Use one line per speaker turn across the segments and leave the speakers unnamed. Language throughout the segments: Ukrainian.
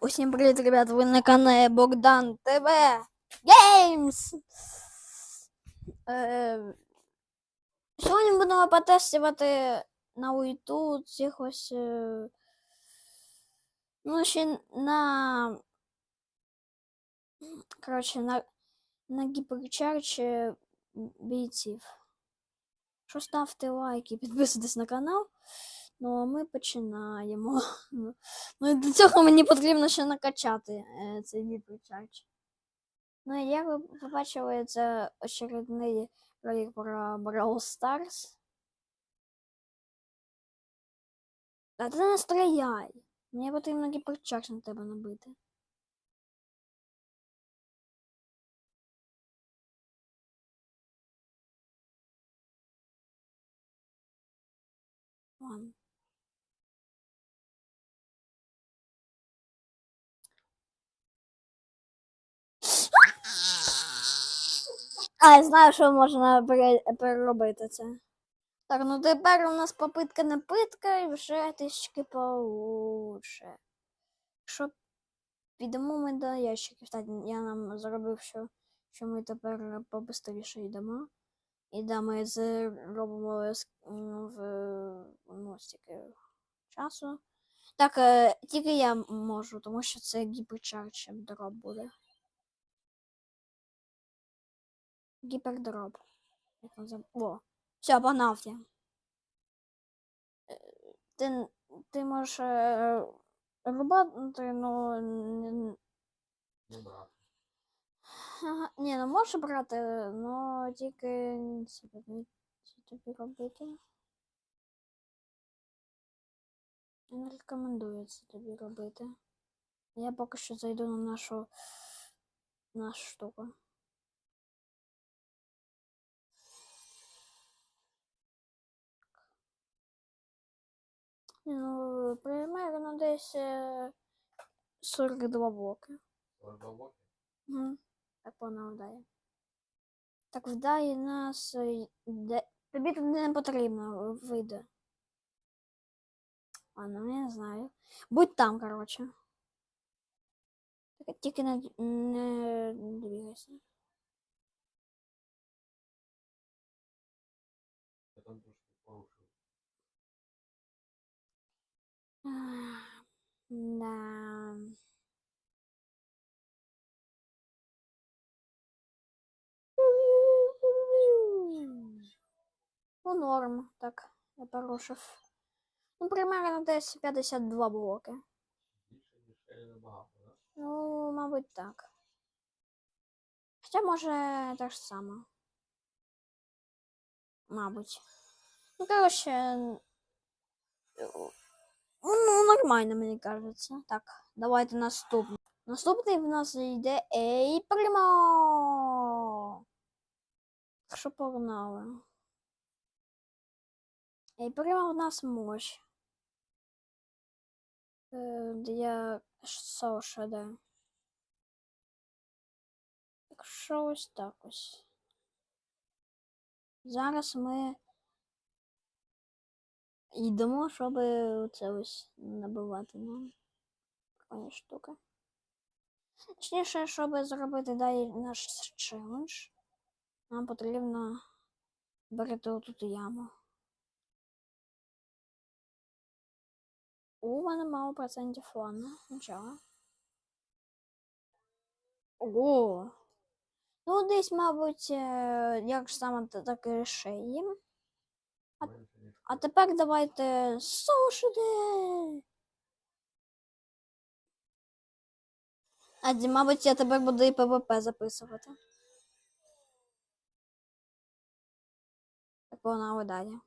Усім привіт, ребят! Ви на каналі Богдан ТВ Геймс. Е, Сьогодні будемо потестувати на уйту цих ось. е, Ну, ще на. Коротше, на, на гіперчарч бійців. Що ставте лайки, підписуйтесь на канал. Ну, а ми починаємо. Ну, і для цього мені потрібно ще накачати е, цей гіперчарч. Ну, і як ви побачили, це очередний ролик про Brawl Stars. А ти не стріляй. Мені потрібно гіперчарж на тебе набити. Ладно. А, я знаю, що можна переробити це. Так, ну тепер у нас попитка не питка і вже трішки получше. Що підемо ми до ящиків. Так, я нам зробив, що, що ми тепер побистріше йдемо. І да, ми зробимо м, в ну, стільки часу. Так, е, тільки я можу, тому що це гіперчарч дроп буде. Гіпердроп. О, все, погнав я. Е, Ти, ти можеш е, рубати, ну. н-
Ну да.
Ага, Ні, ну можеш брати, ну тільки тобі робити. Не рекомендую це тобі робити. Я поки що зайду на нашу нашу штуку. Ну, примерно десь е, 42 блоки.
Глибоко.
Угу. Так вона вдає. Так вдає нас. е, Де... Тобі тут не потрібно е, вийде. Ладно, я не знаю. Будь там, коротше. Так, тільки не, не двигайся.
Я там трошки порушив.
Да. Ну, норм, так, я порушив. Ну, примерно десь 52 блоки.
Да?
Ну, мабуть, так. Хоча може те ж саме. Мабуть. Ну, коротше. Нормально, мені кажеться. Так, давайте наступний. Наступний в нас йде Ей Примо. Що погнали. Ей Примо в нас мощь. Е, Для Сошеда. Так що ось так ось. Зараз ми йдемо, щоб це ось набивати нам. Така штука. Точніше, щоб зробити далі наш челендж, нам потрібно берете отут яму. У мене мало процентів фону. Нічого. Ого. Ну, десь, мабуть, е, як ж саме так і шиї. А- А тепер давайте сушити. А, мабуть, я тепер буду і ПВП записувати. Так погнали далі.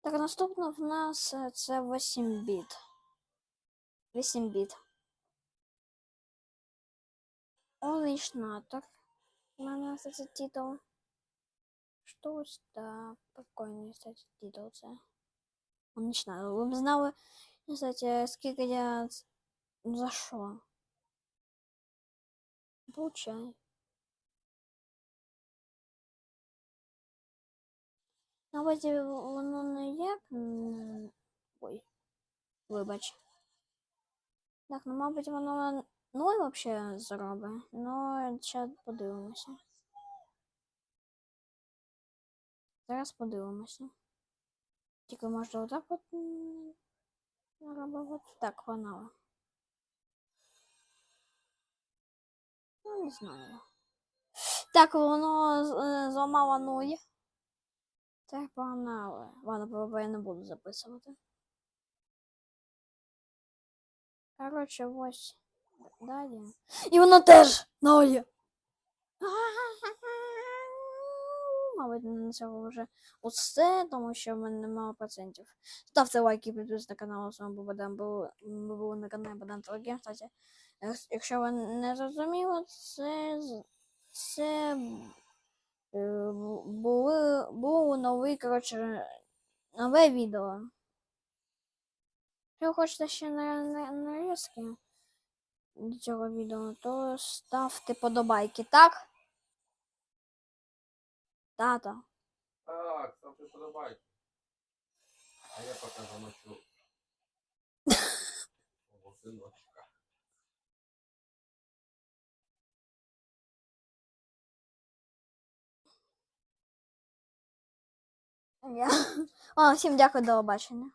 Так, наступно в нас е, це 8 біт. 8 біт. Олейшнатор. У мене це титул. Що ось так. Прикольний, кстати, титул це. Олейшнатор. Ви б знали, кстати, скільки я ц- за що? Получай. Навіть воно не як. Ой. Вибач. Так, ну, мабуть, воно нуль взагалі зробить. Ну, зараз подивимося. Зараз подивимося. Тільки можна отак от робити. Так, погнали. Ну, не знаю. Так, воно е, зламало нуль. Так, погнали. Ладно, ПВП я не буду записувати. Коротше, ось далі. І воно теж нуль. Мабуть, на цього вже усе, тому що в мене немає процентів. Ставте лайки, підписуйтесь на канал, з вами був був, ми були на каналі Богдан Телеграм. Кстати, якщо ви не зрозуміли, це, це е, були, був новий, коротше, нове відео. Якщо хочете ще на, на, нарізки до цього відео, то ставте подобайки, так? Тата.
Так, там ти подобається. А я поки замочу. Свого синочка.
Я... О, всім дякую, до побачення.